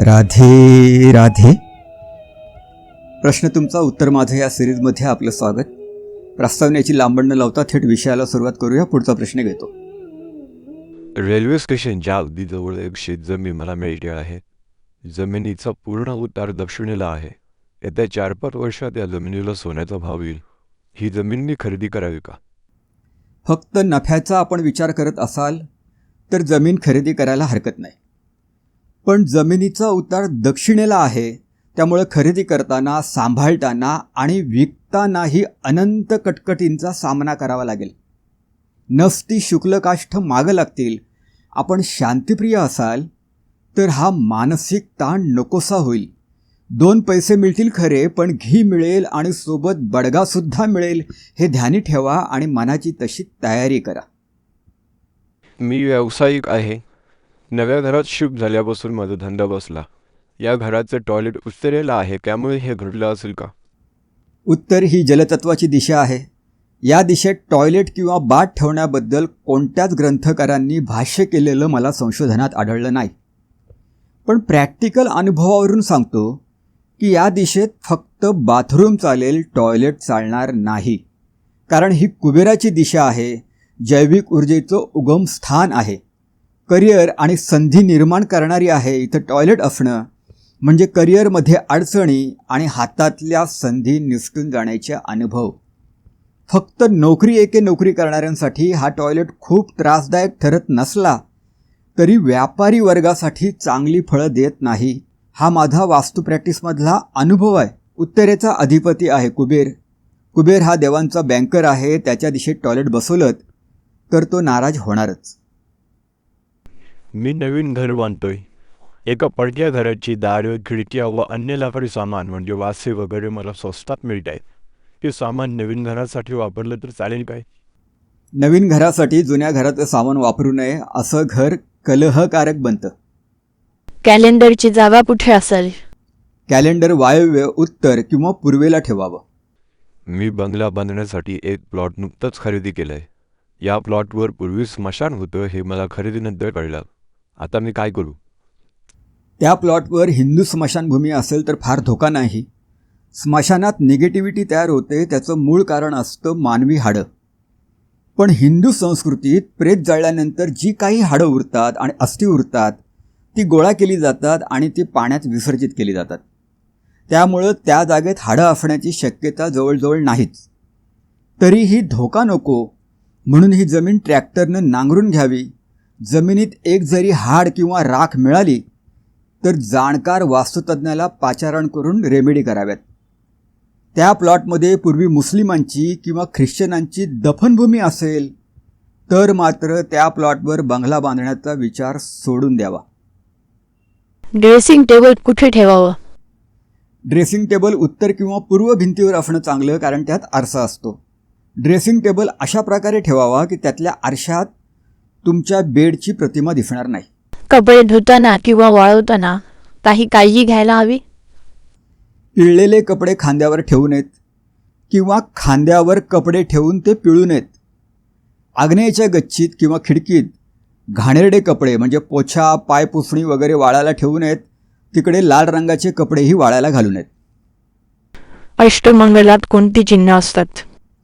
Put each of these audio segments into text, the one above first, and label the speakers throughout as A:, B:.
A: राधे राधे. प्रश्न तुमचा उत्तर माझं या सिरीजमध्ये आपलं स्वागत. प्रस्तावनेची लांबण न लावता थेट विषयाला सुरुवात करूया पुढचा प्रश्न घेतो.
B: रेल्वे स्टेशनच्या अगदी जवळ एक शेतजमीन मला मिळते आहे. जमिनीचा पूर्ण उतार दक्षिणेला आहे. येत्या चार पाच वर्षात या जमिनीला सोन्याचा भाव येईल. ही जमीन मी खरेदी करावी का?
A: फक्त नफ्याचा आपण विचार करत असाल तर जमीन खरेदी करायला हरकत नाही. पण जमिनीचा उतार दक्षिणेला आहे. त्यामुळं खरेदी करताना सांभाळताना आणि विकतानाही अनंत कटकटींचा सामना करावा लागेल. नसती शुक्लकाष्ठ मागं लागतील. आपण शांतिप्रिय असाल तर हा मानसिक ताण नकोसा होईल. दोन पैसे मिळतील खरे पण घी मिळेल आणि सोबत बडगासुद्धा मिळेल हे ध्यानी ठेवा आणि मनाची तशी तयारी करा.
B: मी व्यावसायिक आहे. नव्या घरात शिफ्ट झाल्यापासून माझा धंदा बसला. या घराचं टॉयलेट उत्तरेला आहे त्यामुळे हे घडलं असेल का?
A: उत्तर ही जलतत्वाची दिशा आहे. या दिशेत टॉयलेट किंवा बाट ठेवण्याबद्दल कोणत्याच ग्रंथकारांनी भाष्य केलेलं मला संशोधनात आढळलं नाही. पण प्रॅक्टिकल अनुभवावरून सांगतो की या दिशेत फक्त बाथरूम चालेल टॉयलेट चालणार नाही. कारण ही कुबेराची दिशा आहे जैविक ऊर्जेचं उगम स्थान आहे. करिअर आणि संधी निर्माण करणारी आहे इथं टॉयलेट असणं. म्हणजे करिअरमध्ये अडचणी आणि हातातल्या संधी निसटून जाण्याचे अनुभव. फक्त नोकरी एके नोकरी करणाऱ्यांसाठी हा टॉयलेट खूप त्रासदायक ठरत नसला तरी व्यापारी वर्गासाठी चांगली फळं देत नाही. हा माझा वास्तू प्रॅक्टिसमधला अनुभव आहे. उत्तरेचा अधिपती आहे कुबेर. कुबेर हा देवांचा बँकर आहे त्याच्या दिशेत टॉयलेट बसवलं तर तो नाराज होणारच.
B: मी नवीन घर बांधतोय एका पडक्या घराची दारं खिडक्या व अन्य लाकडी सामान म्हणजे वासे वगैरे मला स्वस्तात मिळत आहेत हे सामान नवीन घरासाठी वापरलं तर चालेल काय
A: नवीन घरासाठी जुन्या घराचं सामान वापरू नये असं घर कलहकारक बनतं
C: कॅलेंडरची जागा कुठे असेल
A: कॅलेंडर वायव्य उत्तर किंवा पूर्वेला ठेवावं
B: मी बंगला बांधण्यासाठी एक प्लॉट नुकतंच खरेदी केलंय या प्लॉटवर पूर्वी स्मशान होतं हे मला खरेदीनंतर कळलं आता मी काय करू?
A: त्या प्लॉटवर हिंदू स्मशानभूमी असेल तर फार धोका नाही. स्मशानात निगेटिव्हिटी तयार होते त्याचं मूळ कारण असतं मानवी हाडं. पण हिंदू संस्कृतीत प्रेत जळल्यानंतर जी काही हाडं उरतात आणि अस्थि उरतात ती गोळा केली जातात आणि ती पाण्यात विसर्जित केली जातात. त्यामुळं त्या जागेत हाडं असण्याची शक्यता जवळजवळ नाहीच. तरीही धोका नको म्हणून ही जमीन ट्रॅक्टरनं नांगरून घ्यावी. जमिनीत एक जरी हाड किंवा राख मिळाली तर जाणकार वास्तुतज्ञाला पाचारण करून रेमेडी कराव्यात. त्या प्लॉटमध्ये पूर्वी मुस्लिमांची किंवा ख्रिश्चनांची दफनभूमी असेल तर मात्र त्या प्लॉटवर बंगला बांधण्याचा विचार सोडून द्यावा.
C: ड्रेसिंग टेबल कुठे ठेवावं?
A: ड्रेसिंग टेबल उत्तर किंवा पूर्व भिंतीवर असणं चांगलं कारण त्यात आरसा असतो. ड्रेसिंग टेबल अशा प्रकारे ठेवावा की त्यातल्या आरशात तुमच्या बेडची प्रतिमा दिसणार नाही.
C: कपडे धुताना किंवा वाळवताना काही काळजी घ्यायला हवी?
A: पिळलेले कपडे खांद्यावर ठेवू नयेत किंवा खांद्यावर कपडे ठेवून ते पिळू नयेत. आग्नेयच्या गच्चीत किंवा खिडकीत घाणेरडे कपडे म्हणजे पोछा पाय पुसणी वगैरे वाळायला ठेवू नयेत. तिकडे लाल रंगाचे कपडेही वाळायला घालू नयेत.
C: अष्टमंगलात कोणती चिन्ह असतात?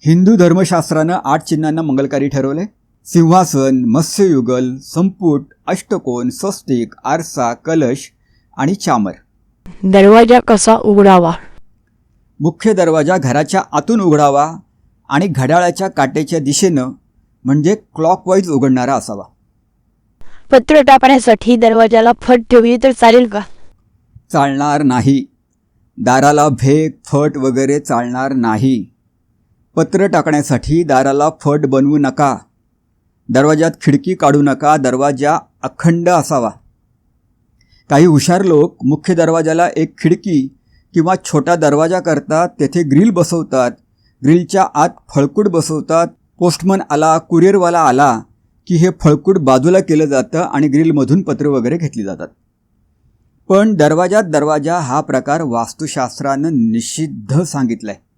A: हिंदू धर्मशास्त्रानं आठ चिन्हांना मंगलकारी ठरवले. सिंहासन मत्स्ययुगल संपुट अष्टकोन स्वस्तिक आरसा कलश आणि चामर.
C: दरवाजा कसा उघडावा?
A: मुख्य दरवाजा घराच्या आतून उघडावा आणि घड्याळाच्या काटेच्या दिशेनं म्हणजे क्लॉकवाईज उघडणारा असावा.
C: पत्र टाकण्यासाठी दरवाजाला फट ठेवली तर चालेल का?
A: चालणार नाही. दाराला भेग फट वगैरे चालणार नाही. पत्र टाकण्यासाठी दाराला फट बनवू नका. दरवाजात खिडकी काढू नका दरवाजा अखंड असावा. काही हुशार लोक मुख्य दरवाजाला एक खिडकी किंवा छोटा दरवाजा करतात तेथे ग्रिल बसवतात ग्रिलच्या आत फळकूट बसवतात पोस्टमन आला कुरिअरवाला आला की हे फळकूट बाजूला केलं जातं आणि ग्रिलमधून पत्र वगैरे घेतली जातात. पण दरवाजात दरवाजा हा प्रकार वास्तुशास्त्रानं निषिद्ध सांगितला आहे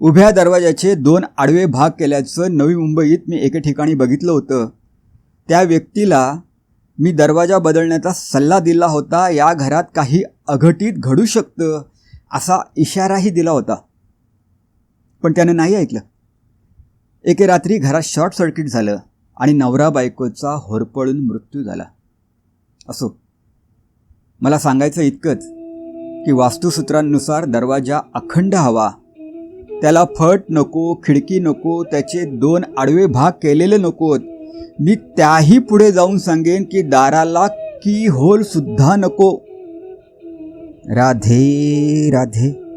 A: उभ्या दरवाजाचे दोन आडवे भाग केल्याचं नवी मुंबईत मी एके ठिकाणी बघितलं होतं. त्या व्यक्तीला मी दरवाजा बदलण्याचा सल्ला दिला होता या घरात काही अघटित घडू शकतं असा इशाराही दिला होता. पण त्यानं नाही ऐकलं. एके रात्री घरात शॉर्ट सर्किट झालं आणि नवरा बायकोचा होरपळून मृत्यू झाला. असो मला सांगायचं इतकंच की वास्तुसूत्रांनुसार दरवाजा अखंड हवा त्याला फट नको खिडकी नको त्याचे दोन आडवे भाग केलेले नकोत. मी त्याही पुढे जाऊन सांगेन की दाराला की होल सुद्धा नको. राधे राधे.